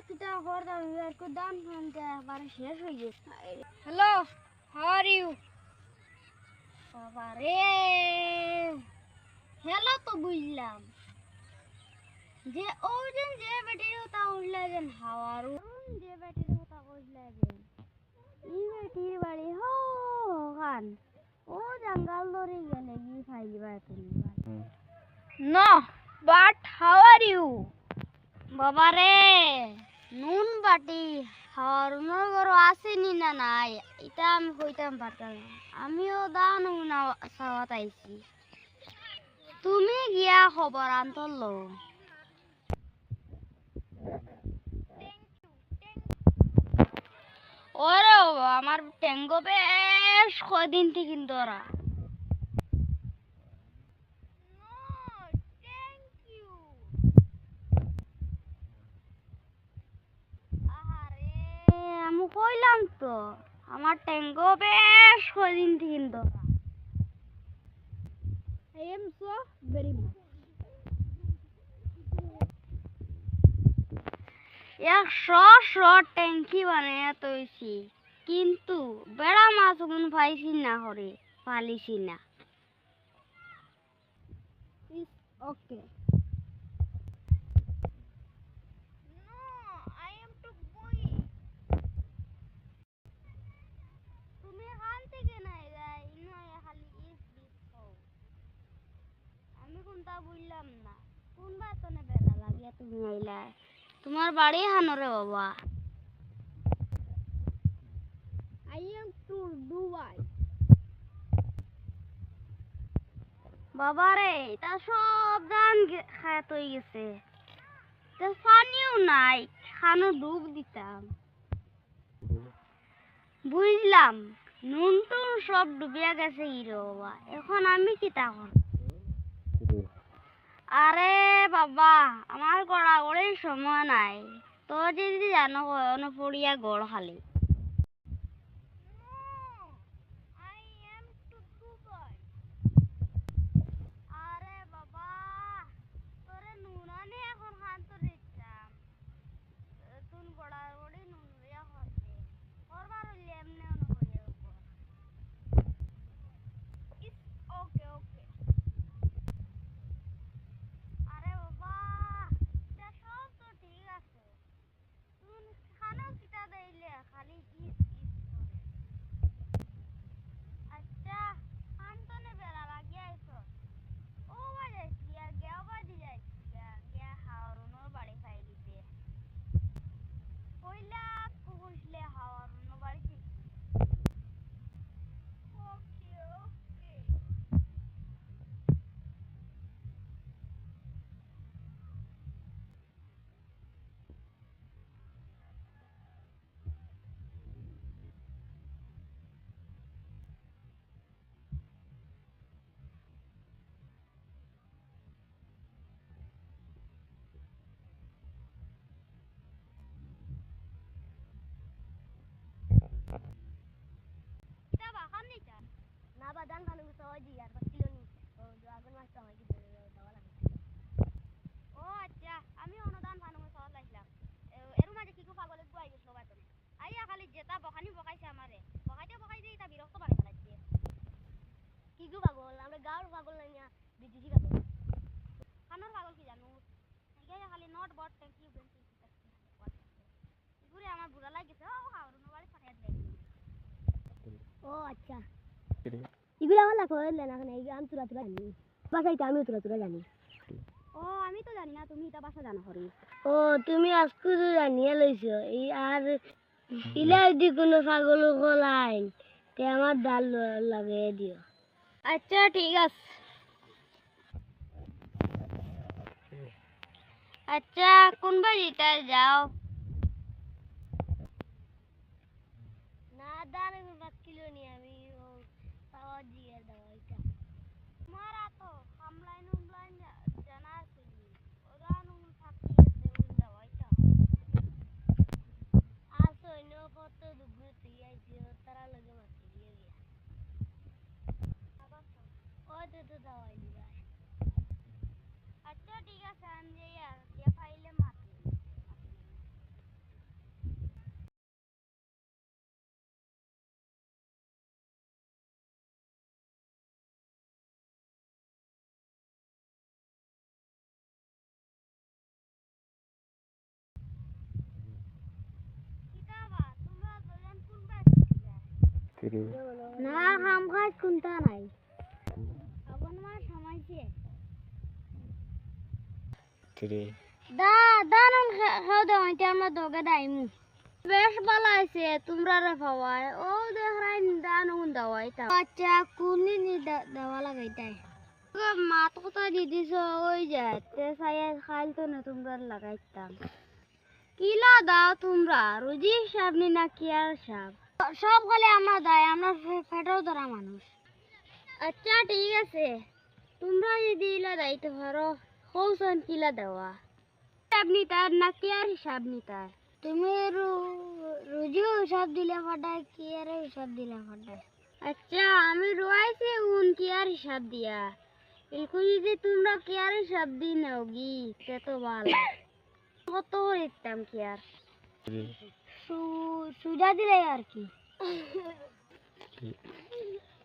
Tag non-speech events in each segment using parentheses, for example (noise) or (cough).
কিটা করতাম এবার দান ফানতে একবারে শেষ হয়ে গেছে হ্যালো হাউ আর ইউ বাবারে হ্যালো তো বুঝলাম যে ওই দিন যে বেটির কথা উঠলে যেন হাওয়ার যে বেটির কথা উঠলে যেন। ই বেটির বাড়ি হো খান। ও জঙ্গল ধরে গেলে কি খাইবা তুমি? No but how are you বাবারে নুন বাটি হরনোর ঘর আসেনি না, নাই। এটা আমি কইতাম পারতাম আমিও দান না সাওয়াত আইছি। তুমি গিয়া খবর আন্তর লো। ওরে আমার ট্যাঙ্গো বেশ কদিন থেকে ধরা আহারে, আমি কইলাম তো আমার ট্যাঙ্গো বেশ ভেরি মাচ একশো শো ট্যাঙ্কি বানিয়ে তৈছি কিন্তু বেড়া মাছ গুন পাইছি না হরে পালিছি না। ওকে তুমি এখান থেকে নাই যাই নয় খালি ইস বিস হও আমি কোনটা বুঝলাম না। কোন বাতনে বেলা লাগিয়া তুমি আইলা? তোমার বাড়ি হানরে বাবা। I am to Dubai. বাবা রে এটা সব ধান খাত হয়ে গেছে। তা পানিও নাই খানো ডুব দিতাম। বুঝলাম নুন টুন সব ডুবিয়া গেছে হিরো বাবা। এখন আমি কি তা করব? আরে বাবা আমার গড়া গড়ির সময় নাই। তো যদি জানো কয়নো পড়িয়া গড় খালি। Ya, pasti lo nih. Oh, dragon mas tahu aja dari tahu lah. ও আচ্ছা আমি অনুদান ভানুমে সহজ লাগলাম এর মাঝে কি পাগলে গুয়াই গেছিল বাতনে আইয়া খালি জেতা বখানি বকাইছে আমারে বকাইতে বকাইতে এটা বিরক্ত বাড়ি ফেলাইছে কি গো পাগল আমরা গাঁর পাগল নাই না বিদেশি পাগল খানোর পাগল কি জানো ইগাইয়া খালি নট বট ট্যাঙ্কি বেঞ্চি ঘুরে আমার বুড়া লাগিছে ও হাওড় বাড়ি পাঠিয়ে দেয় ও আচ্ছা এগুলো আমার লাগবে না এগুলো আমি তুলা তুলা জানি। বাসাইতে আমিও তুলা তুলা জানি। ও আমি তো জানি না তুমি এটা বাসা জানো হরি। ও তুমি আজকে তো জানিয়ে লইছো। এই আর ইলা যদি কোনো পাগল লাইন তে আমার ডাল লাগিয়ে দিও। আচ্ছা ঠিক আছে। আচ্ছা কোন বাড়িটা যাও না দান পাঁচ কিলো নি আমি ও পাওয়া দিয়ে দাও এটা মারা তো হামলাইন উমলাইন জানা আছে ওরা নুন থাকি দেউন যাওয়াইটা আর সৈন্য কত দুগুলো তুই তারা লগে মাতি দিয়ে গিয়া আচ্ছা ঠিক আছে, আমি যাই আর দিয়া ফাইলে মাতি না খাম খাজ কোনটা নাই। আমার সময়ছে থ্রি দা দানুন খাও দাও এটা আমরা দগে দাইমু। বেশ ভালো আছে তোমরা রে পাওয়ায় ও দানুন দাওয়াই তা আচ্ছা কোনি নি দেওয়া লাগাইতাই মাত কথা দি দিছ ওই যায় তে সাই খাইল তো না তোমরা লাগাইতাম। কিলা দাও তোমরা রুজি সাপ নি কি আর সাপ সব খালি আমরা দায় আমরা ফেটাও ধরা মানুষ। আচ্ছা ঠিক আছে। তোমরা যদি ইলা দাইতে পারো কৌশন কিলা দেওয়া? হিসাব নিতার না কি আর হিসাব নিতার? তুমি রুজিও হিসাব দিলে ফাটায় কি আর হিসাব দিলে ফাটায় আচ্ছা আমি রোয়াইছি উন কি আর হিসাব দিয়া? এরকম যদি তোমরা কি আর হিসাব দি নাও গি তে তো ভালো। (coughs) কত হইতাম কি আর? সুজা দিলে আর কি?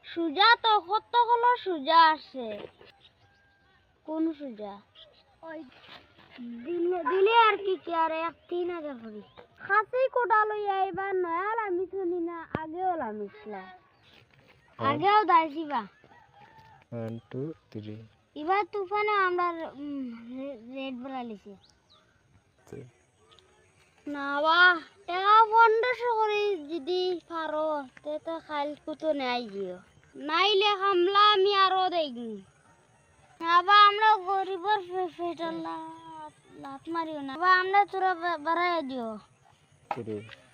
সুজা তো কত হলো সুজা আছে? কোন সুজা? ওই দিলে দিলে আর কি কি আর এক তিন হাজার করি। খাসি কোটা লইয়া এবার নয়া লামি শুনি না আগেও লামিছিলা আগেও দাইছি বা ওয়ান টু থ্রি এবার তুফানে আমরা রেড বেলা লিছি। না বা টাকা পনেরোশো করে যদি পারো তে তো খাইল কুতো নাই গিয়ে নাইলে হামলা আমি আরও দেখি। না বা আমরা গরিবর ফেটার লাত মারিও না। বা আমরা তোরা বাড়াই দিও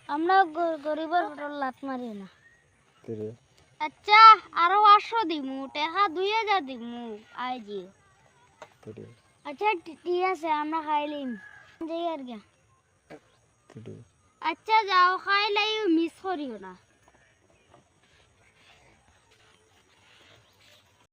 আমরা গরিবর ফেটার লাত মারিও না। আচ্ছা আরও পাঁচশো দিমু টাকা দুই হাজার দিমু আই দিও আচ্ছা ঠিক আছে আমরা খাইলিম যাই আর গিয়া। আচ্ছা যাও খাইলাই মিস করিও না।